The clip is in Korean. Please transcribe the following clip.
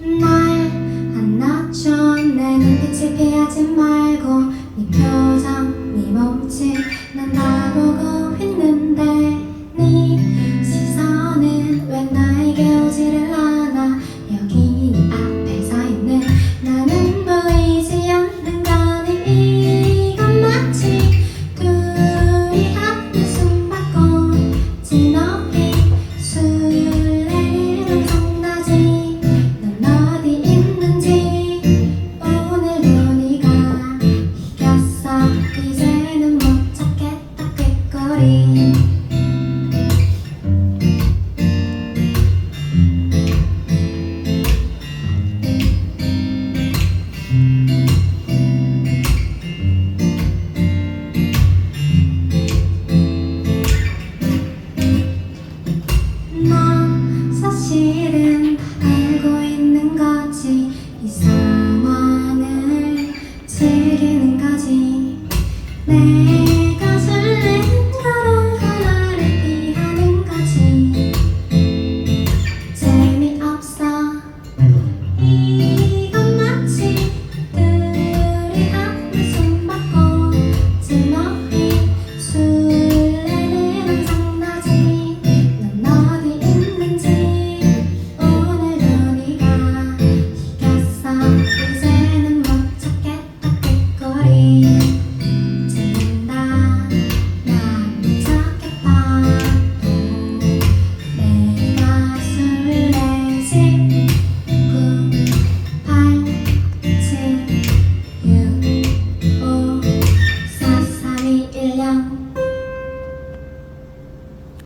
날 안아줘 내 눈빛을 피하지 말고 네 표정 네 몸짓 난 나보고 있는데 네 시선은 왜 나에게 오지를 않아 여기 네 앞에 서 있는 나는 보이지 이 상황을 즐기는 거지. 내